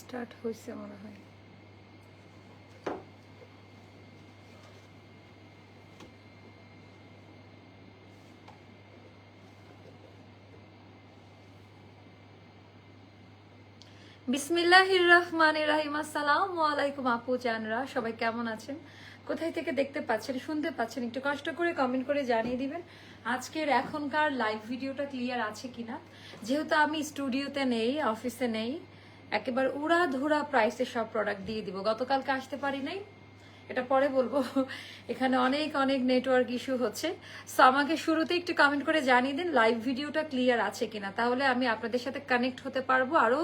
Start হয়েছে মনে হয়। বিসমিল্লাহির রহমানির রাহিম। আসসালামু আলাইকুম আপু, জানরা, সবাই কেমন আছেন? কোথায় থেকে দেখতে পাচ্ছেন, শুনতে পাচ্ছেন, একটু কষ্ট করে কমেন্ট করে জানিয়ে দিবেন, আজকের এখনকার লাইভ ভিডিওটা ক্লিয়ার আছে কিনা? যেহেতু আমি স্টুডিওতে নেই অফিসে নেই একেবারে উড়া ধুরা প্রাইসে সব প্রোডাক্ট দিয়ে দিব। গতকালকে আসতে পারি নাই। এটা পরে বলব। এখানে অনেক অনেক নেটওয়ার্ক ইস্যু হচ্ছে। সো আমাকে শুরুতে একটু কমেন্ট করে জানিয়ে দিন লাইভ ভিডিওটা ক্লিয়ার আছে কিনা? তাহলে আমি আপনাদের সাথে কানেক্ট হতে পারব আরও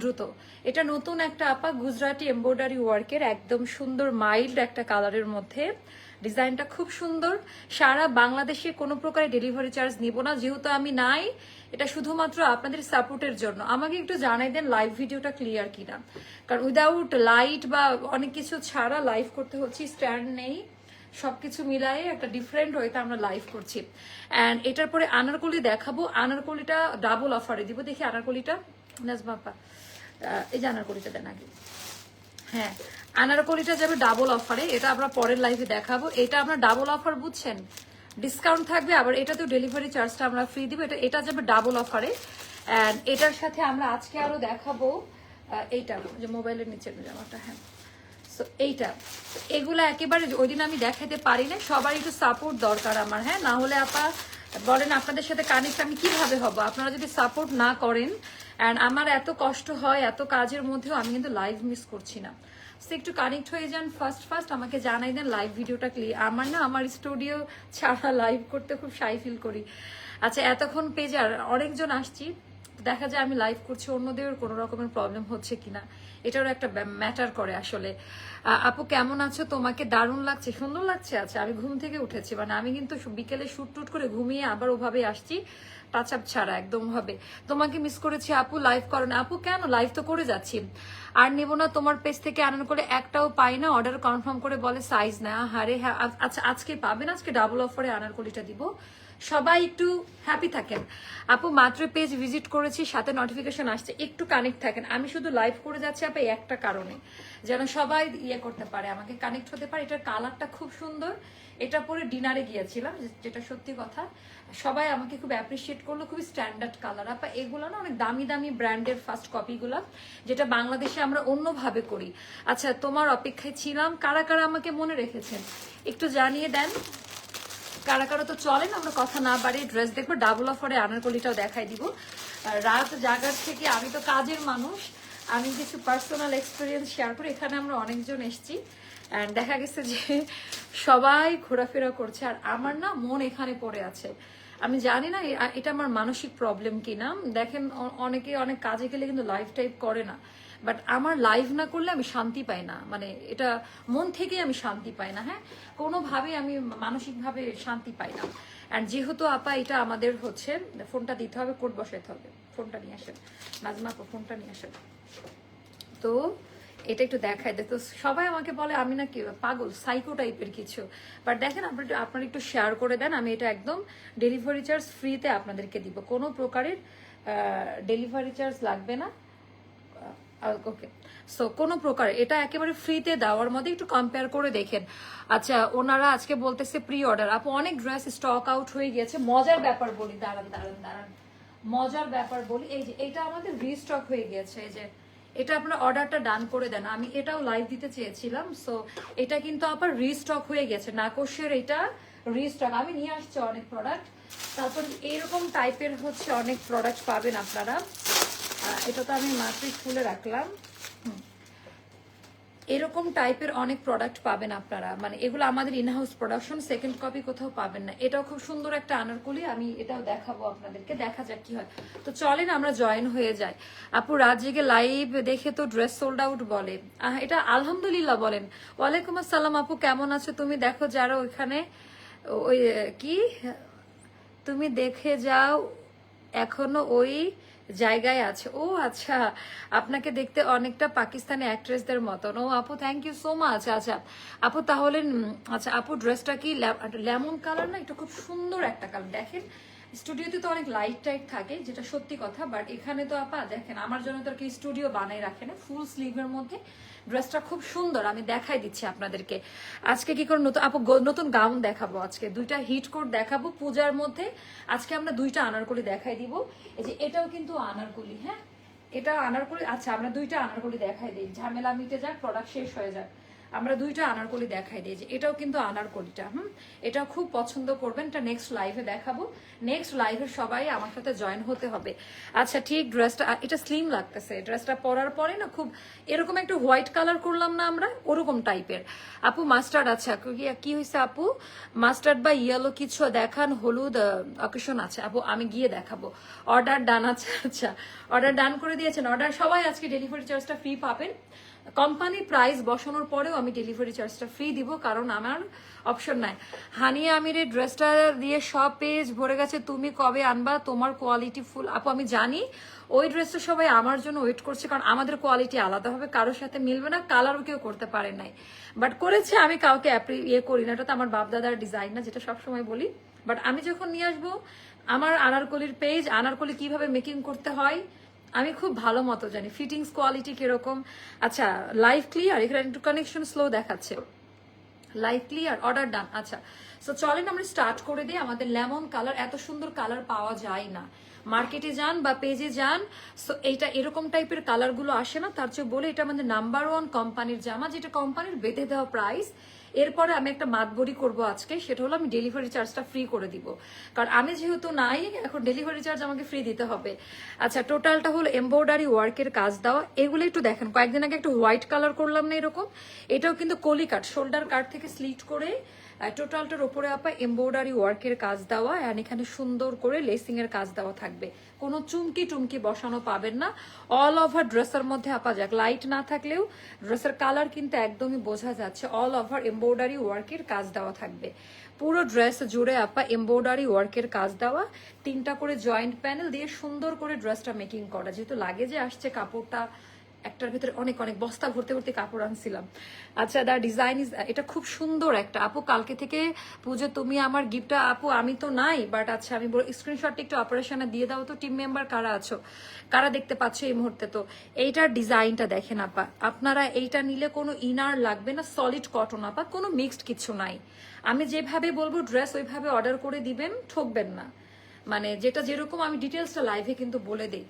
দ্রুত। এটা নতুন একটা আপা, গুজরাটি এমব্রয়ডারি ওয়ার্কের একদম সুন্দর মাইল্ড একটা কালারের মধ্যে ডিজাইনটা খুব সুন্দর। সারা বাংলাদেশে কোনো প্রকারে ডেলিভারি চার্জ নিব না। যেহেতু আমি নাই, এটা শুধুমাত্র আপনাদের সাপোর্টের জন্য। আমাকে একটু জানাই দেন লাইভ ভিডিওটা ক্লিয়ার কিনা। কারণ উইদাউট লাইট বা অনেক কিছু ছাড়া লাইভ করতে হচ্ছে স্ট্যান্ড নেই। সবকিছু মিলাই একটা ডিফারেন্ট ওয়েতে আমরা লাইভ করছি। অ্যান্ড এটার পরে আনারকলি দেখাবো। আনারকলিটা ডাবল অফারে দিব। দেখি আনারকলিটা। নাজমাপা এই যে আনারকলিটা দেন আগে। হ্যাঁ আনারকলিটা যাবে ডাবল অফারে এটা আমরা পরের লাইভে দেখাবো। এটা আমরা ডাবল অফার বুঝছেন? ডিসকাউন্ট থাকবে, আবার এটাতেও ডেলিভারি চার্জটা আমরা ফ্রি দিব। এটা এটা যাবে ডাবল অফারে অ্যান্ড এটার সাথে আমরা আজকে আরও দেখাবো এইটা, যে মোবাইলের নিচের জামাটা হ্যাঁ। সো এইটা। এগুলো একেবারে ওই দিন আমি দেখাতে পারি না সবার একটু সাপোর্ট দরকার আমার হ্যাঁ। না হলে আপা, বলেন আপনাদের সাথে কানেক্ট আমি কীভাবে হব? আপনারা যদি সাপোর্ট না করেন অ্যান্ড আমার এত কষ্ট হয়, এত কাজের মধ্যেও আমি কিন্তু লাইভ মিস করছি না। সে একটু কানেক্ট হয়ে যান ফার্স্ট ফার্স্ট আমাকে জানাই দেন লাইভ ভিডিওটা ক্লিয়ার আমার না, আমার স্টুডিও ছাড়া লাইভ করতে খুব শাই ফিল করি। আচ্ছা এতক্ষণ পেজে আর অনেকজন আসছি। দেখা যায় আমি লাইভ করছি অন্যদের কোনো রকমের প্রবলেম হচ্ছে কিনা। এটারও একটা ম্যাটার করে আসলে। আপু কেমন আছো? তোমাকে দারুণ লাগছে, সুন্দর লাগছে? আচ্ছা আমি ঘুম থেকে উঠেছি। মানে আমি কিন্তু বিকেলে শুট টুট করে ঘুমিয়ে আবার ওভাবে আসছি। টাচ আপ ছাড়া, একদম হবে। তোমাকে মিস করেছি আপু লাইভ করো না আপু, কেন? লাইভ তো করে যাচ্ছি। আর নেব না তোমার পেজ থেকে আনন্দ করে, একটাও পাই না। অর্ডার কনফার্ম করে বলে সাইজ না হারে হ্যাঁ আচ্ছা আজকে পাবেন? আজকে ডাবল অফারে আনার কলিটা দিব। সবাই একটু হ্যাপি থাকেন। আপু, মাত্র পেজ ভিজিট করেছি, সাথে নোটিফিকেশন আসছে, একটু কানেক্ট থাকেন। আমি শুধু লাইভ করে যাচ্ছি, আপা একটা কারণে। যেন সবাই ইয়ে করতে পারে, আমাকে কানেক্ট হতে পারে। এটার কালারটা খুব সুন্দর। এটা পরে ডিনারে গিয়েছিলাম যেটা সত্যি কথা। সবাই আমাকে খুব অ্যাপ্রিসিয়েট করল, খুবই স্ট্যান্ডার্ড কালার আপা, এগুলো না অনেক দামি দামি ব্র্যান্ডের ফার্স্ট কপিগুলো যেটা বাংলাদেশে আমরা অন্যভাবে করি। আচ্ছা তোমার অপেক্ষায় ছিলাম। কারা কারা আমাকে মনে রেখেছেন? একটু জানিয়ে দেন। কারা কারা তো চলেন, আমরা কথা না বাড়িয়ে ড্রেস দেখব ডাবল অফারে আনারকলিটাও দেখাই দিব। রাত জাগার থেকে আমি তো কাজের মানুষ, আমি কিছু পার্সোনাল এক্সপিরিয়েন্স শেয়ার করি এখানে আমরা অনেকজন এসেছি। অ্যান্ড দেখা গেছে যে সবাই ঘোরাফেরা করছে, আর আমার না মন এখানে পড়ে আছে। আমি জানি না এটা আমার মানসিক প্রবলেম কিনা। দেখেন অনেকে অনেক কাজে গেলে কিন্তু লাইফ টাইপ করে না। বাট আমার লাইভ না করলে আমি শান্তি পাই না। মানে এটা মন থেকে আমি শান্তি পাই না হ্যাঁ? কোনোভাবে আমি মানসিকভাবে শান্তি পাই না। অ্যান্ড যেহেতু আপা এটা আমাদের হচ্ছে ফোনটা দিতে হবে কোড বসাইতে হবে। ফোনটা নিয়ে আসেন। নাজমা আপা, ফোনটা নিয়ে আসেন। তো এটা একটু দেখাই দেয় তো সবাই আমাকে বলে আমি না কি পাগল সাইকো টাইপের কিছু। বাট দেখেন আপনার আপনারা একটু শেয়ার করে দেন আমি এটা একদম ডেলিভারি চার্জ ফ্রিতে আপনাদেরকে দিব। কোনো প্রকারের ডেলিভারি চার্জ লাগবে না। ওকে সো কোনো প্রকার এটা একেবারে ফ্রিতে দেওয়ার মধ্যে একটু কম্পেয়ার করে দেখেন। আচ্ছা ওনারা আজকে বলতেছে প্রি অর্ডার আপু, অনেক ড্রেস স্টক আউট হয়ে গিয়েছে মজার ব্যাপার বলি, দাঁড়ান দাঁড়ান দাঁড়ান। মজার ব্যাপার বলি, এই যে, এটা আমাদের রিস্টক হয়ে গিয়েছে এই যে, এটা আপনার অর্ডারটা ডান করে দেন। আমি এটাও লাইভ দিতে চেয়েছিলাম সো এটা কিন্তু আবার রিস্টক হয়ে গেছে। নাকশের এটা রিস্টক আমি নিয়ে আসছি অনেক প্রোডাক্ট তারপর এইরকম টাইপের হচ্ছে অনেক প্রোডাক্ট পাবেন আপনারা। এটা তো আমি মাত্রই খুলে রাখলাম। এরকম টাইপের অনেক প্রোডাক্ট পাবেন আপনারা। মানে এগুলো আমাদের ইনহাউস প্রোডাকশন সেকেন্ড কপি কোথাও পাবেন না। এটাও খুব সুন্দর একটা আনারকলি, আমি এটাও দেখাবো আপনাদেরকে, দেখা যাক কি হয়। তো চলেন আমরা জয়েন হয়ে যাই। আপু রাত জেগে লাইভ দেখে তো ড্রেস সোল্ড আউট বলে। এটা আলহামদুলিল্লাহ বলেন। ওয়ালাইকুম আসসালাম আপু, কেমন আছো? তুমি দেখো যারা ওইখানে, ওই, কি? তুমি দেখে যাও, এখনও ওই জায়গায় আছে। ও আচ্ছা। আপনাকে দেখতে অনেকটা পাকিস্তানি অ্যাক্ট্রেসদের মতন। ও, আপু থ্যাংক ইউ সো মাচ আচ্ছা আপু, তাহলে আচ্ছা আপু ড্রেসটা কি লেমন কালার না? এটা খুব সুন্দর একটা কালার দেখেন স্টুডিওতে তো অনেক লাইট টাইট থাকে, যেটা সত্যি কথা বাট এখানে তো আপা, দেখেন, আমার জন্য তো আর কি স্টুডিও বানাই রাখে না ফুল স্লিভের মধ্যে। ড্রেসটা খুব সুন্দর, আমি দেখাই দিচ্ছি আপনাদেরকে। আজকে কি করে নতুন আপু নতুন গাউন দেখাবো আজকে। দুইটা হিট কোট দেখাবো পূজার মধ্যে। আজকে আমরা দুইটা আনারকলি দেখাই দিব। এই যে এটাও কিন্তু আনারকলি হ্যাঁ? এটা আনারকলি আচ্ছা আমরা দুইটা আনারকলি দেখাই দিই। ঝামেলা মিটে যাক প্রোডাক্ট শেষ হয়ে যাক। আমরা দুইটা আনারকলি দেখাই যে এটাও কিন্তু আনারকলিটা, হুম? এটাও খুব পছন্দ করবেন, এটা নেক্সট লাইভে দেখাবো। নেক্সট লাইভে সবাই আমার সাথে জয়েন হতে হবে। আচ্ছা ঠিক ড্রেসটা এটা স্লিম লাগতেছে। ড্রেসটা পরার পরে না খুব এরকম একটা হোয়াইট কালার করলাম না আমরা, ওরকম টাইপের আপু মাস্টার্ড আছে। কি- কি হয়েছে আপু? মাস্টার্ড বা ইয়েলো কিছু দেখান, হলুদ অকেশন আছে। আপু, আমি গিয়ে দেখাবো। অর্ডার ডান আছে আচ্ছা। অর্ডার ডান করে দিয়েছেন। অর্ডার সবাই আজকে ডেলিভারি চার্জটা ফ্রি পাবেন। কোম্পানি প্রাইস বসানোর পরেও আমি ডেলিভারি চার্জটা ফ্রি দিব, কারণ আমার অপশন নাই। হানিয়া আমিরের ড্রেসটা দিয়ে সব পেজ ভরে গেছে, তুমি কবে আনবা, তোমার কোয়ালিটি ফুল আপু, আমি জানি ওই ড্রেসটা সবাই আমার জন্য ওয়েট করছে, কারণ আমাদের কোয়ালিটি আলাদা হবে, কারোর সাথে মিলবে না কালারও কেউ করতে পারে নাই। বাট করেছে, আমি কাউকে ইয়ে করি না এটা তো আমার বাপদাদার ডিজাইন না, যেটা সবসময় বলি। বাট আমি যখন নিয়ে আসব, আমার আনারকলির পেজ আনারকলি কীভাবে মেকিং করতে হয় আমি খুব ভালো মতো জানি। ফিটিংস কোয়ালিটি কীরকম? আচ্ছা লাইভ ক্লিয়ার এখানে একটু কানেকশন স্লো দেখাচ্ছে। লাইভ ক্লিয়ার অর্ডার ডান আচ্ছা। সো চলেন আমরা স্টার্ট করে দিই আমাদের লেমন কালার এত সুন্দর কালার পাওয়া যায় না। মার্কেটে যান বা পেজে যান সো এইটা এরকম টাইপের কালারগুলো আসে না। তার চেয়ে বলে এটা আমাদের নাম্বার ওয়ান কোম্পানির জামা, যেটা কোম্পানির বেঁধে দেওয়া প্রাইস এরপরে আমি একটা মাতবরি করব আজকে, সেটা হলো আমি ডেলিভারি চার্জটা ফ্রি করে দিব। কারণ আমি যেহেতু নাই, এখন ডেলিভারি চার্জ আমাকে ফ্রি দিতে হবে। আচ্ছা টোটালটা হলো এমব্রয়ডারি ওয়ার্কের কাজ দেওয়া, এগুলো একটু দেখেন। কয়েকদিন আগে একটু হোয়াইট কালার করলাম না এরকম, এটাও কিন্তু কলি কাট শোল্ডার কাট থেকে স্লিট করে টোটালটার ওপরে আপা এমব্রয়ডারি ওয়ার্কের কাজ দেওয়া, আর এখানে সুন্দর করে লেসিং এর কাজ দেওয়া থাকবে। কোনো চুমকি টুমকি বসানো পাবেন না। অল ওভার ড্রেসের মধ্যে আপা যাক লাইট না থাকলেও ড্রেসের কালার কিন্তু একদমই বোঝা যাচ্ছে। অল ওভার এমব্রয়ডারি ওয়ার্কের কাজ দেওয়া থাকবে। পুরো ড্রেস জুড়ে আপা এমব্রয়ডারি ওয়ার্কের কাজ দেওয়া। তিনটা করে জয়েন্ট প্যানেল দিয়ে সুন্দর করে ড্রেসটা মেকিং করা। যেহেতু লাগে যে আসছে কাপড়টা একটার ভিতরে অনেক অনেক বস্তা ভর্তি ভর্তি কাপড় আনছিলাম। আচ্ছা দা ডিজাইন ইজ, এটা খুব সুন্দর একটা। আপু, কালকে থেকে পুজো, তুমি আমার গিফটটা, আপু, আমি তো নাই বাট আচ্ছা আমি স্ক্রিনশটটা একটু অপারেশনে দিয়ে দাও তো টিম মেম্বার কারা আছো? কারা দেখতে পাচ্ছ এই মুহূর্তে তো? এইটার ডিজাইনটা দেখেন, আপা। আপনারা এইটা নিলে কোনো ইনার লাগবে না সলিড কটন আপা। কোনো মিক্সড কিছু নাই। আমি যেভাবে বলব ড্রেস ওইভাবে অর্ডার করে দিবেন, ঠকবেন না। মানে যেটা যেরকম আমি ডিটেলসটা লাইভে কিন্তু বলে দিই।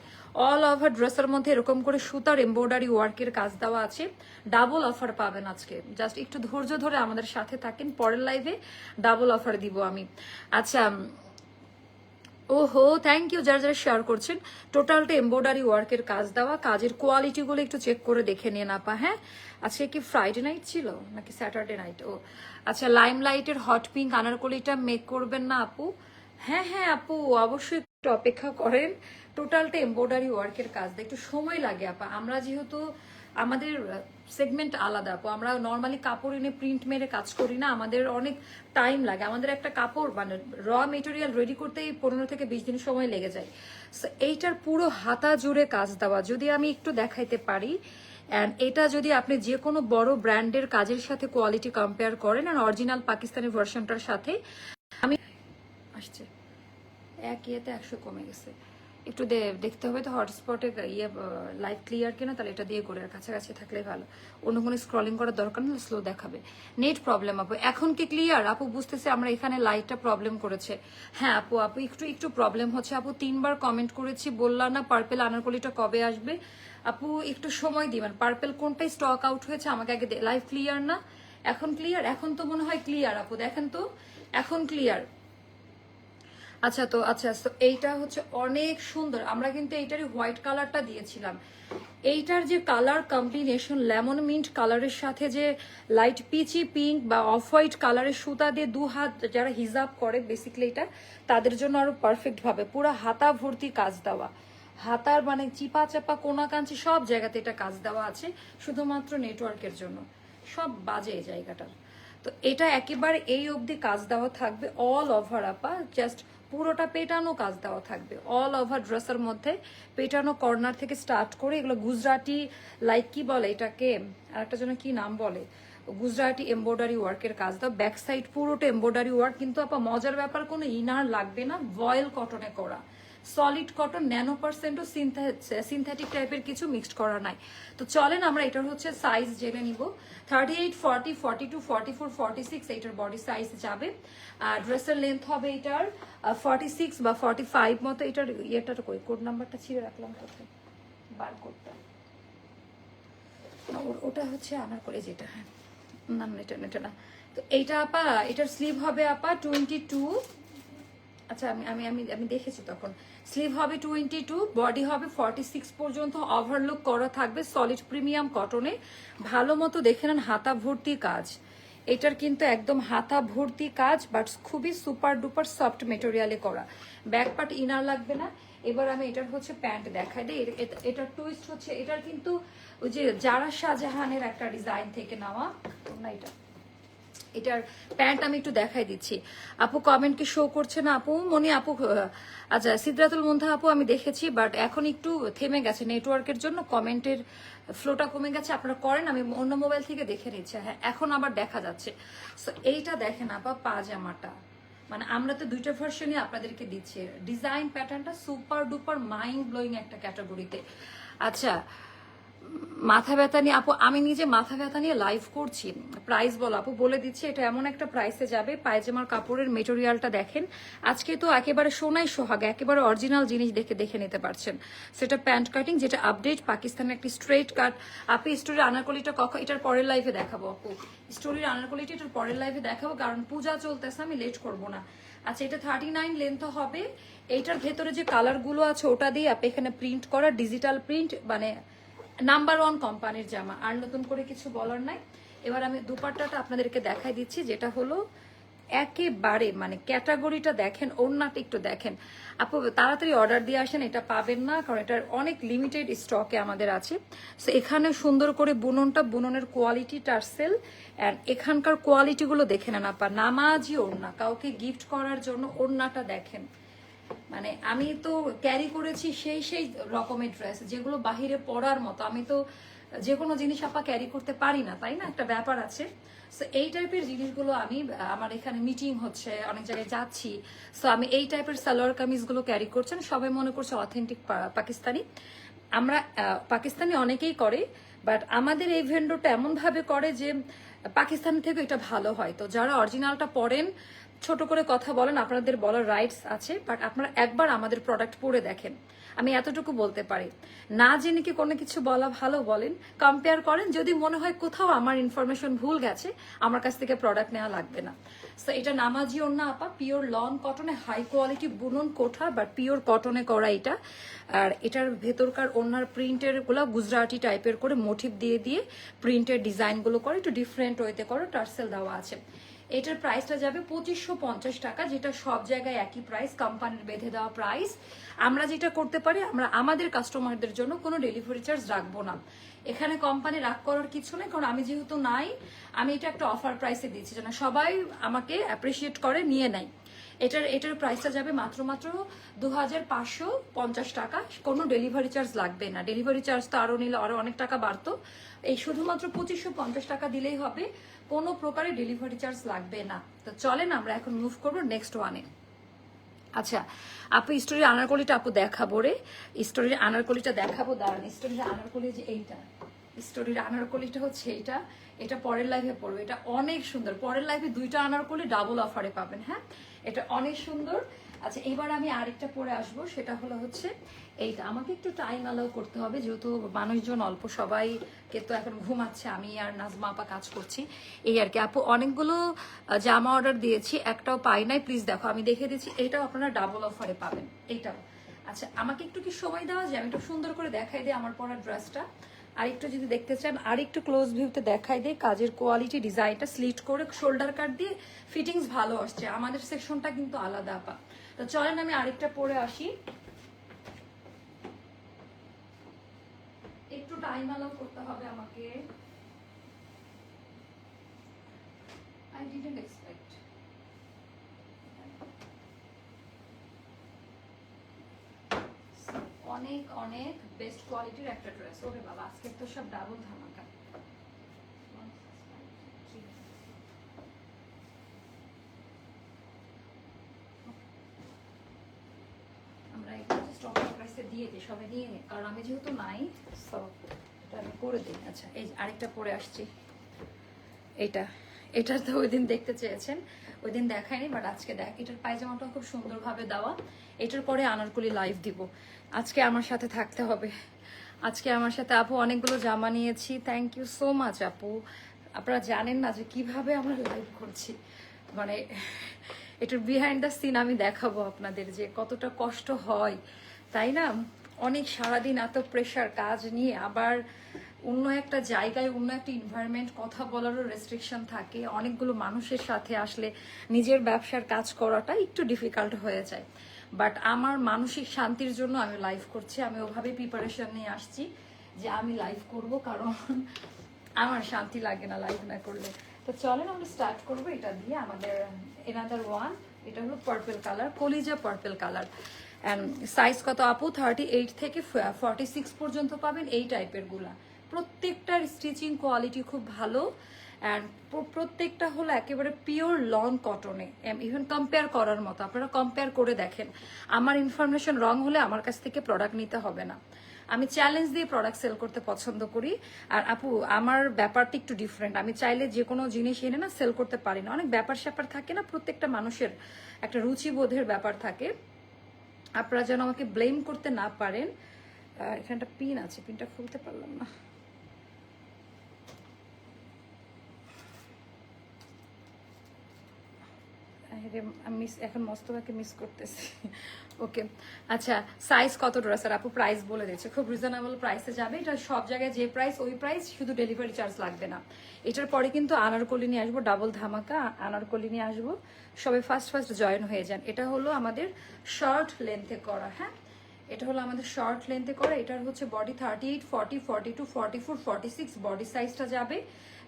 অল ওভার ড্রেসের মধ্যে এরকম করে সুতার এমব্রয়ডারি ওয়ার্কের কাজ দেওয়া আছে। ডাবল অফার পাবেন আজকে। জাস্ট একটু ধৈর্য ধরে আমাদের সাথে থাকেন। পরের লাইভে ডাবল অফার দিব আমি। আচ্ছা ওহো থ্যাংক ইউ যারা যারা শেয়ার করছেন। টোটালটা এমব্রয়ডারি ওয়ার্কের কাজ দেওয়া। কাজের কোয়ালিটিগুলো একটু চেক করে দেখে নিয়ে আপা হ্যাঁ? আজকে কি ফ্রাইডে নাইট ছিল? নাকি স্যাটারডে নাইট ও আচ্ছা লাইম লাইটের হট পিঙ্ক আনারকলিটা মেক করবেন না আপু? হ্যাঁ হ্যাঁ আপু, অবশ্যই একটু অপেক্ষা করেন। টোটালটা এমব্রয়ডারি ওয়ার্কের কাজ। একটু সময় লাগে, আপা। আমরা যেহেতু আমাদের সেগমেন্ট আলাদা, আপু। আমরা নর্মালি কাপড় এনে প্রিন্ট মেরে কাজ করি না। আমাদের অনেক টাইম লাগে। আমাদের একটা কাপড় মানে র মেটেরিয়াল রেডি করতেই পনেরো থেকে বিশ দিন সময় লেগে যায়। এইটার পুরো হাতা জুড়ে কাজ দেওয়া। যদি আমি একটু দেখাইতে পারি অ্যান্ড এটা যদি আপনি যে কোনো বড় ব্র্যান্ডের কাজের সাথে কোয়ালিটি কম্পেয়ার করেন, আর অরিজিনাল পাকিস্তানি ভার্সনটার সাথে, আমি আসছে। এক ইয়েতে একশো কমে গেছে। একটু দেখতে হবে তো হটস্পটে ইয়ে লাইভ ক্লিয়ার কিনা, তাহলে এটা দিয়ে করে কাছাকাছি থাকলে ভালো। অন্য কোনো স্ক্রলিং করার দরকার না স্লো দেখাবে। নেট প্রবলেম আপু। এখন কি ক্লিয়ার আপু বুঝতেছে আমরা এখানে লাইটটা প্রবলেম করেছে। হ্যাঁ আপু আপু, একটু একটু প্রবলেম হচ্ছে। আপু, তিনবার কমেন্ট করেছি, বললাম না পার্পেল আনারকলিটা কবে আসবে। আপু, একটু সময় দিবেন পার্পেল কোনটাই স্টক আউট হয়েছে, আমাকে আগে লাইভ ক্লিয়ার না? এখন ক্লিয়ার এখন তো মনে হয় ক্লিয়ার আপু। দেখেন তো, এখন ক্লিয়ার আচ্ছা তো আচ্ছা তো এইটা হচ্ছে অনেক সুন্দর। আমরা কিন্তু এইটারই হোয়াইট কালারটা দিয়েছিলাম। এইটার যে কালার কম্বিনেশন লেমন মিন্ট কালারের সাথে যে লাইট পিচি পিঙ্ক বা অফ হোয়াইট কালারের সুতা দিয়ে দু হাত যারা হিজাব করে বেসিক্যালি এটা, তাদের জন্য আরও পারফেক্ট ভাবে। পুরো হাতা ভর্তি কাজ দেওয়া। হাতার মানে চিপা চাপা, কোনা কাঞ্চি, সব জায়গাতে এটা কাজ দেওয়া আছে, শুধুমাত্র নেটওয়ার্কের জন্য। সব বাজে জায়গাটার। তো এটা একেবারে এই অবধি কাজ দেওয়া থাকবে অল ওভার আপা জাস্ট পুরোটা পেটানো কাজ দেওয়া থাকবে। অল ওভার ড্রেসের মধ্যে পেটানো কর্নার থেকে স্টার্ট করে এগুলো গুজরাটি লাইক কি বলে এটাকে? আর একটা জন্য কি নাম বলে? গুজরাটি এম্বয়ডারি ওয়ার্কের কাজ দাও ব্যাক সাইড পুরোটা এম্বয়ডারি ওয়ার্ক কিন্তু আপা মজার ব্যাপার কোনো ইনার লাগবে না ভয়েল কটনে করা। সলিড কটন ন্যানো পার্সেন্টও সিনথেটিক টাইপের কিছু মিক্সড করা নাই। তো চলেন আমরা এটার হচ্ছে সাইজ জেনে নিব। Thirty eight forty forty two forty four forty six এইটার বডি সাইজ যাবে। আর ড্রেসের লেন্থ হবে এটার ফর্টি সিক্স বা ফর্টি ফাইভ মতো। এটার ইয়েটার কই? কোড নাম্বারটা ছিঁড়ে রাখলাম কোথায় বার না, ওটা হচ্ছে আনার করে যেটা হ্যাঁ। না এটা এটা না। তো এইটা আপা এটার স্লিভ হবে আপা টোয়েন্টি টু আচ্ছা আমি আমি আমি আমি দেখেছি তখন। স্লিভ হবে টোয়েন্টি টু, বডি হবে ফর্টি সিক্স পর্যন্ত ওভারলুক করা থাকবে সলিড প্রিমিয়াম কটনে ভালো মতো দেখে নেন হাতা ভর্তি কাজ। এটার কিন্তু একদম হাতা ভর্তি কাজ বাট খুবই সুপার ডুপার সফট মেটেরিয়ালে করা। ব্যাক পার্ট ইনার লাগবে না। এবার আমি এটার হচ্ছে প্যান্ট দেখাই দিই। এটার টুইস্ট হচ্ছে, এটার কিন্তু ওই যে যারা শাহজাহানের একটা ডিজাইন থেকে নেওয়া। না, এটা এটার প্যান্ট আমি একটু দেখাই দিচ্ছি। আপু কমেন্ট কি শো করছে না আপু? মনে আপু আচ্ছা সিদ্ধাতুল মুন্থা আপু আমি দেখেছি বাট এখন একটু থেমে গেছে নেটওয়ার্কের জন্য কমেন্টের ফ্লোটা কমে গেছে, আপনারা করেন, আমি অন্য মোবাইল থেকে দেখে নিচ্ছি। হ্যাঁ এখন আবার দেখা যাচ্ছে। সো এইটা দেখেন আপা, পাজামাটা। মানে আমরা তো দুইটা ভার্সনই আপনাদেরকে দিচ্ছি। ডিজাইন প্যাটার্নটা সুপার ডুপার মাইন্ড ব্লোয়িং একটা ক্যাটাগরিতে আচ্ছা মাথা ব্যথা নিয়ে, আপু, আমি নিজে মাথা ব্যথা নিয়ে লাইভ করছি। প্রাইস বলো, আপু, বলে দিচ্ছি, এটা এমন একটা প্রাইসে যাবে, পায়জামার কাপড়ের মেটেরিয়ালটা দেখেন। আজকে তো একেবারে সোনাই সোহাগ, একেবারে অরিজিনাল জিনিস দেখে দেখে নিতে পারছেন। সেটা প্যান্ট কাটিং যেটা আপডেট পাকিস্তানের একটি স্ট্রেট কাট আপনি স্টোরির আনারকলিটা কখন এটার পরের লাইভে দেখাবো, আপু। স্টোরির আনারকলিটা এটার পরের লাইভে দেখাবো, কারণ পূজা চলতেছে, আমি লেট করব না। আচ্ছা এটা থার্টি নাইন লেন্থ হবে। এইটার ভেতরে যে কালারগুলো আছে, ওটা দিয়ে আপনি এখানে প্রিন্ট করা ডিজিটাল প্রিন্ট মানে নাম্বার ওয়ান কোম্পানির জামা, আর নতুন করে কিছু বলার নাই। এবার আমি দুপাট্টাটা আপনাদেরকে দেখাই দিচ্ছি, যেটা হলো একেবারে মানে ক্যাটাগরিটা দেখেন, ওড়নাটা একটু দেখেন। আপু, তাড়াতাড়ি অর্ডার দিয়ে আসেন, এটা পাবেন না, কারণ এটার অনেক লিমিটেড স্টকে আমাদের আছে। সো এখানে সুন্দর করে বুননটা, বুননের কোয়ালিটি টার্সেল অ্যান্ড এখানকার কোয়ালিটিগুলো দেখে নেন আপা। নামাজি ওড়না, কাউকে গিফট করার জন্য ওড়নাটা দেখেন। মানে আমি তো ক্যারি করেছি সেই সেই রকমের ড্রেস যেগুলো বাহিরে পরার মতো। আমি তো যে কোনো জিনিস আপা ক্যারি করতে পারি না, তাই না? একটা ব্যাপার আছে। সো এই টাইপের জিনিসগুলো আমি, আমার এখানে মিটিং হচ্ছে, অনেক জায়গায় যাচ্ছি। সো আমি এই টাইপের সালোয়ার কামিজগুলো ক্যারি করছেন সবাই মনে করছে অথেন্টিক পাকিস্তানি। আমরা পাকিস্তানি অনেকেই করে বাট আমাদের এই ভেন্ডরটা এমনভাবে করে যে পাকিস্তান থেকে এটা ভালো হয়। তো যারা অরিজিনালটা পড়েন ছোট করে কথা বলেন, আপনাদের বলার রাইটস আছে বাট আপনারা একবার আমাদের প্রোডাক্ট পরে দেখেন। আমি এতটুকু বলতে পারি। না জেনে কি কোনো কিছু বলা ভালো বলেন? কম্পেয়ার করেন, যদি মনে হয় কোথাও আমার ইনফরমেশন ভুল গেছে, আমার কাছ থেকে প্রোডাক্ট নেওয়া লাগবে না। সো এটা নামাজি না আপা পিওর লন কটনে হাই কোয়ালিটি বুনন কোঠা বাট পিওর কটনে করা এটা। আর এটার ভেতরকার ওনার প্রিন্টেরগুলো গুজরাটি টাইপের করে মোটিভ দিয়ে দিয়ে প্রিন্টের ডিজাইনগুলো করে, একটু ডিফারেন্ট ওয়েতে করে টার্সেল দেওয়া আছে। এটার প্রাইসটা যাবে পঁচিশশো পঞ্চাশ টাকা, যেটা সব জায়গায় একই প্রাইস কোম্পানির বেঁধে দেওয়া প্রাইস আমরা যেটা করতে পারি, আমরা আমাদের কাস্টমারদের জন্য কোনো ডেলিভারি চার্জ রাখব না। এখানে কোম্পানি রাগ করার কিছু নেই, কারণ আমি যেহেতু নাই, আমি এটা একটা অফার প্রাইসে দিচ্ছি, যেন সবাই আমাকে অ্যাপ্রিসিয়েট করে, নিয়ে নেয়। এটার এটার প্রাইসটা যাবে মাত্র মাত্র দু হাজার পাঁচশো পঞ্চাশ টাকা। কোনো ডেলিভারি চার্জ লাগবে না। ডেলিভারি চার্জ তো আরও নিলে আরও অনেক টাকা বাড়তো। এই শুধুমাত্র পঁচিশশো পঞ্চাশ টাকা দিলেই হবে। কোনো প্রকারে ডেলিভারি চার্জ লাগবে না। তো চলেন আমরা এখন মুভ করব নেক্সট ওয়ানে আচ্ছা আপু স্টোরির আনারকলিটা আপু দেখাবো রে। স্টোরির আনারকলিটা দেখাবো, দাঁড়ান। স্টোরির আনারকলি যে এইটা। স্টোরির আনারকলিটা হচ্ছে এইটা। এটা পরের লাইভে পড়বে। এটা অনেক সুন্দর। পরের লাইভে দুইটা আনারকলি ডাবল অফারে পাবেন হ্যাঁ? এটা অনেক সুন্দর। আচ্ছা এবার আমি আরেকটা পরে আসব, সেটা হলো হচ্ছে এইটা আমাকে একটু টাইম অ্যালাউ করতে হবে, যেহেতু মানুষজন অল্প সবাইকে তো এখন ঘুমাচ্ছে আমি আর নাজমা আপা কাজ করছি, এই আর কি। আপু, অনেকগুলো জামা অর্ডার দিয়েছি, একটাও পাই নাই প্লিজ দেখো, আমি দেখে দিচ্ছি এইটাও আপনারা ডাবল অফারে পাবেন, এইটাও। আচ্ছা আমাকে একটু কি সময় দেওয়া যায়? আমি একটু সুন্দর করে দেখাই দিই আমার পরা ড্রেসটা আর একটু যদি দেখতে চান, আর একটু ক্লোজ ভিউতে দেখাই দিই, কাজের কোয়ালিটি ডিজাইনটা স্লিট করে শোল্ডার কাট দিয়ে ফিটিংস ভালো আসছে। আমাদের সেকশনটা কিন্তু আলাদা, আপা। তো চলেন আমি আরেকটা পরে আসি। একটু টাইম অ্যালাউ করতে হবে আমাকে। আই ডিডন্ট এক্সপেক্ট অনেক অনেক বেস্ট কোয়ালিটির একটা ড্রেস ওরে বাবা আজকে তো সব ডাবল ধামাকা। কাছে দিয়ে দিই সবাই নিয়ে নে। কারণ আমি যেহেতু নাই সো এটা আমি করে দিই। আচ্ছা এই আরেকটা পরে আসছি। এটা এটা তো ওই দিন দেখতে চেয়েছেন। ওই দিন দেখায়নি বাট আজকে দেখ, এটার পায়জামাটা খুব সুন্দরভাবে দেওয়া। এটার পরে আনারকলি লাইভ দিব। আজকে আমার সাথে থাকতে হবে। আজকে আমার সাথে আপু অনেকগুলো জামা নিয়েছি। থ্যাংক ইউ সো মাচ আপু। আপনারা জানেন না যে কীভাবে আমরা লাইভ করছি। মানে এটার বিহাইন্ড দ্য সিন আমি দেখাবো আপনাদের যে কতটা কষ্ট হয়। তাই না? অনেক সারাদিন এত প্রেশার কাজ নিয়ে আবার অন্য একটা জায়গায়, অন্য একটা এনভায়রনমেন্ট কথা বলারও রেস্ট্রিকশন থাকে। অনেকগুলো মানুষের সাথে আসলে নিজের ব্যবসার কাজ করাটা একটু ডিফিকাল্ট হয়ে যায়। বাট আমার মানসিক শান্তির জন্য আমি লাইভ করছি। আমি ওভাবে প্রিপারেশন নিয়ে আসছি যে আমি লাইভ করব, কারণ আমার শান্তি লাগে না লাইভ না করলে। তো চলেন আমরা স্টার্ট করব এটা দিয়ে। আমাদের এনাদার ওয়ান এটা হলো পার্পেল কালার কলিজা পার্পল কালার সাইজ কত আপু? থার্টি এইট থেকে ফর্টি সিক্স পর্যন্ত পাবেন এই টাইপেরগুলা। প্রত্যেকটার স্টিচিং কোয়ালিটি খুব ভালো। অ্যান্ড প্রত্যেকটা হলো একেবারে পিওর লং কটনে ইভেন কম্পেয়ার করার মতো। আপনারা কম্পেয়ার করে দেখেন। আমার ইনফরমেশন রং হলে আমার কাছ থেকে প্রোডাক্ট নিতে হবে না। আমি চ্যালেঞ্জ দিয়ে প্রোডাক্ট সেল করতে পছন্দ করি। আর আপু, আমার ব্যাপারটা একটু ডিফারেন্ট আমি চাইলে যে কোনো জিনিস এনে না সেল করতে পারি না। অনেক ব্যাপার স্যাপার থাকে না। প্রত্যেকটা মানুষের একটা রুচিবোধের ব্যাপার থাকে। আপনারা যেন আমাকে ব্লেম করতে না পারেন। এখানটা পিন আছে পিনটা খুলতে পারলাম না। আমি এখন মস্তবাকে মিস করতেছি। ওকে আচ্ছা সাইজ কত স্যার আপু প্রাইস বলে দিচ্ছে খুব রিজনেবল প্রাইসে যাবে। এটা সব জায়গায় যে প্রাইস ওই প্রাইস শুধু ডেলিভারি চার্জ লাগবে না। এটার পরে কিন্তু আনারকলি নিয়ে আসব ডাবল ধামাকা, আনারকলি নিয়ে আসব। সবাই ফার্স্ট ফার্স্ট জয়েন হয়ে যান। এটা হলো আমাদের শর্ট লেন্থে করা হ্যাঁ? এটা হলো আমাদের শর্ট লেন্থে করা। এটার হচ্ছে body thirty eight forty forty two forty four forty six body সাইজটা যাবে।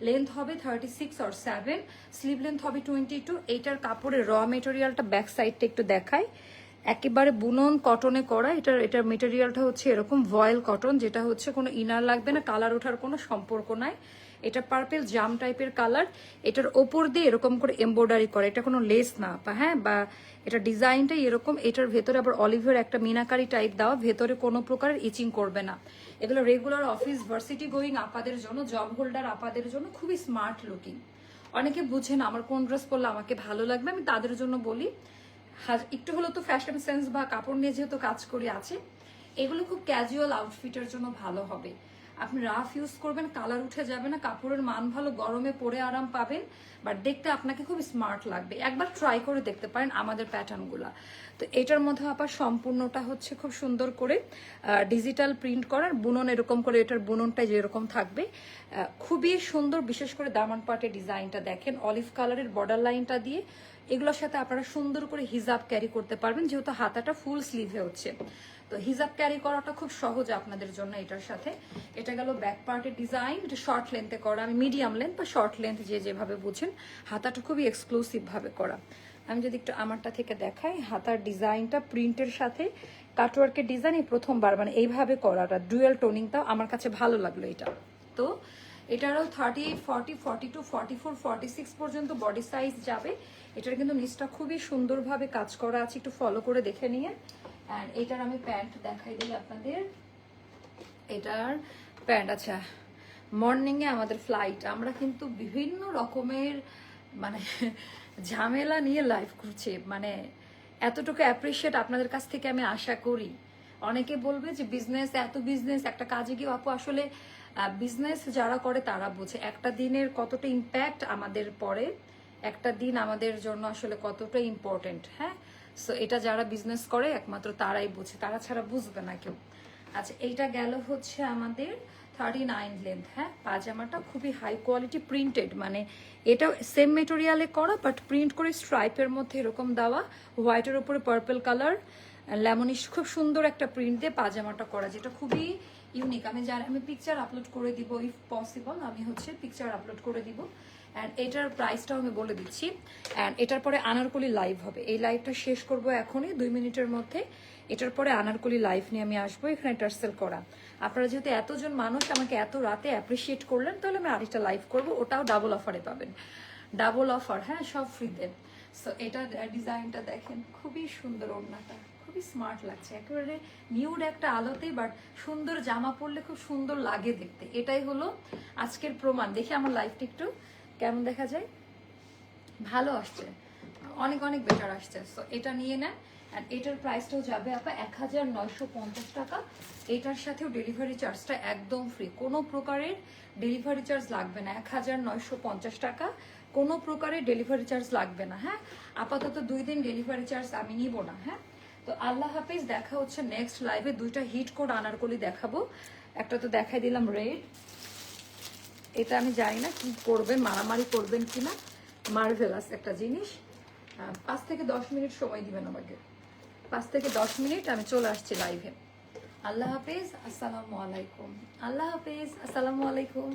লেন্থ হবে থার্টি সিক্স আর সেভেন স্লিভ লেন্থ হবে টোয়েন্টি টু এইটার কাপড়ের র মেটেরিয়ালটা ব্যাক সাইডটা একটু দেখাই। একেবারে বুনন কটনে করা। এটার এটার মেটেরিয়ালটা হচ্ছে এরকম ভয়েল কটন যেটা হচ্ছে কোনো ইনার লাগবে না কালার ওঠার কোনো সম্পর্ক নাই। এটা পার্পেল জাম টাইপের কালার এটার ওপর দিয়ে এরকম করে এমব্রয়ডারি করে। এটা কোনো লেস না, বা হ্যাঁ বা এটা ডিজাইনটাই এরকম, এটার ভেতরে আবার অলিভের একটা মিনাকারি টাইপ দেওয়া, ভেতরে কোনো প্রকারের ইচিং করবে না। এগুলো রেগুলার অফিস ভার্সিটি গোয়িং আপাদের জন্য জব হোল্ডার আপাদের জন্য খুবই স্মার্ট লুকিং অনেকে বুঝেন আমার কোন ড্রেস পরলে আমাকে ভালো লাগবে, আমি তাদের জন্য বলি। একটু হলেও তো ফ্যাশন সেন্স বা কাপড় নিয়ে যেহেতু কাজ করি, আছে। এগুলো খুব ক্যাজুয়াল আউটফিটের জন্য ভালো হবে। আপনি রাফ ইউজ করবেন কালার উঠে যাবে না, কাপড়ের মান ভালো, গরমে পরে আরাম পাবেন বাট দেখতে আপনাকে খুব স্মার্ট লাগবে। একবার ট্রাই করে দেখতে পারেন আমাদের প্যাটার্নগুলা তো এটার মধ্যে আবার সম্পূর্ণটা হচ্ছে খুব সুন্দর করে ডিজিটাল প্রিন্ট করার, বুনন এরকম করে, এটার বুননটা যেরকম থাকবে। খুবই সুন্দর, বিশেষ করে দামান পাটের ডিজাইনটা দেখেন অলিভ কালারের বর্ডার লাইনটা দিয়ে, এগুলোর সাথে আপনারা সুন্দর করে হিজাব ক্যারি করতে পারবেন, যেহেতু হাতাটা ফুল স্লিভে হচ্ছে। তো হিজাব ক্যারি করাটা খুব সহজ আপনাদের জন্য এটার সাথে। এটা গেল ব্যাক পার্টের ডিজাইন এটা শর্ট লেন্থে করা। আমি মিডিয়াম লেন্থ বা শর্ট লেন্থ যে যেভাবে বুঝেন, হাতাটা খুবই এক্সক্লুসিভ ভাবে করা। আমি যদি একটু আমারটা থেকে দেখাই, হাতার ডিজাইনটা প্রিন্টের সাথে কাটওয়ার্কের ডিজাইন এই প্রথমবার মানে এইভাবে করাটা ডুয়েল টোনিংটাও আমার কাছে ভালো লাগল এটা। তো এটারও thirty eight forty forty two forty four forty six পর্যন্ত বডি সাইজ যাবে। এটার কিন্তু নিচটা খুবই সুন্দরভাবে কাজ করা আছে, একটু ফলো করে দেখে নিয়ে। অ্যান্ড এটার আমি প্যান্ট দেখাই দিই আপনাদের। এটার প্যান্ট আচ্ছা মর্নিংয়ে আমাদের ফ্লাইট আমরা কিন্তু বিভিন্ন রকমের মানে ঝামেলা নিয়ে লাইভ করছি মানে এতটুকু অ্যাপ্রিসিয়েট আপনাদের কাছ থেকে আমি আশা করি। অনেকে বলবে যে, বিজনেস, এত বিজনেস, একটা কাজে গিয়ে আপু আসলে বিজনেস যারা করে তারা বোঝে। একটা দিনের কতটা ইম্প্যাক্ট আমাদের পরে একটা দিন আমাদের জন্য আসলে কতটা ইম্পর্টেন্ট হ্যাঁ? সো এটা যারা বিজনেস করে, একমাত্র তারাই বোঝে। তারা ছাড়া বুঝবে না কেউ। আচ্ছা এইটা গেল হচ্ছে আমাদের থার্টি নাইন লেন্থ হ্যাঁ? পাজামাটা খুবই হাই কোয়ালিটি প্রিন্টেড মানে এটা সেম মেটেরিয়ালে করা বাট প্রিন্ট করে স্ট্রাইপের মধ্যে এরকম দেওয়া। হোয়াইটের উপরে পার্পল কালার লেমনিশ খুব সুন্দর একটা প্রিন্ট দিয়ে পাজামাটা করা, যেটা খুবই ইউনিক আমি জানি, আমি পিকচার আপলোড করে দিব ইফ পসিবল আমি হচ্ছে পিকচার আপলোড করে দিব। অ্যান্ড এটার প্রাইসটাও আমি বলে দিচ্ছি। অ্যান্ড এটার পরে আনারকলি লাইভ হবে। এই লাইভটা শেষ করব এখনই, দুই মিনিটের মধ্যে। এটার পরে আনারকলি লাইভ নিয়ে আমি আসব, এখানে টার্সেল করা। আপনারা যেহেতু এতজন মানুষ, আমাকে এত রাতে অ্যাপ্রিসিয়েট করলেন, তাহলে আমি আরেকটা লাইভ করব, ওটাও ডাবল অফারে পাবেন। ডাবল অফার হ্যাঁ সব ফ্রিতে সো এটা ডিজাইনটা দেখেন, খুবই সুন্দর ওড়নাটা। খুবই স্মার্ট লাগছে। একেবারে নিউড একটা আলোতে বাট সুন্দর জামা পরলে খুব সুন্দর লাগে দেখতে। এটাই হলো আজকের প্রমাণ। দেখি আমার লাইফটা একটু কেমন দেখা যায়। ভালো আসছে। অনেক অনেক বেটার আসছে। সো এটা নিয়ে নেন। অ্যান্ড এটার প্রাইসটাও যাবে আপা এক হাজার নয়শো পঞ্চাশ টাকা। এটার সাথেও ডেলিভারি চার্জটা একদম ফ্রি কোনো প্রকারের ডেলিভারি চার্জ লাগবে না। এক হাজার নয়শো পঞ্চাশ টাকা। কোনো প্রকারের ডেলিভারি চার্জ লাগবে না। হ্যাঁ? আপাতত দুই দিন ডেলিভারি চার্জ আমি নিব না। হ্যাঁ? তো আল্লাহ হাফিজ, দেখা হচ্ছে নেক্সট লাইভে দুইটা হিট কোড আনারকলি দেখাবো। একটা তো দেখাই দিলাম রেড এটা আমি জানি না কি করবেন, মারামারি করবেন কিনা। মার্ভেলাস একটা জিনিস। পাঁচ থেকে দশ মিনিট সময় দিবেন আমাকে। পাঁচ থেকে দশ মিনিট আমি চলে আসছি লাইভে আল্লাহ হাফিজ, আসসালামু আলাইকুম। আল্লাহ হাফিজ, আসসালামু আলাইকুম।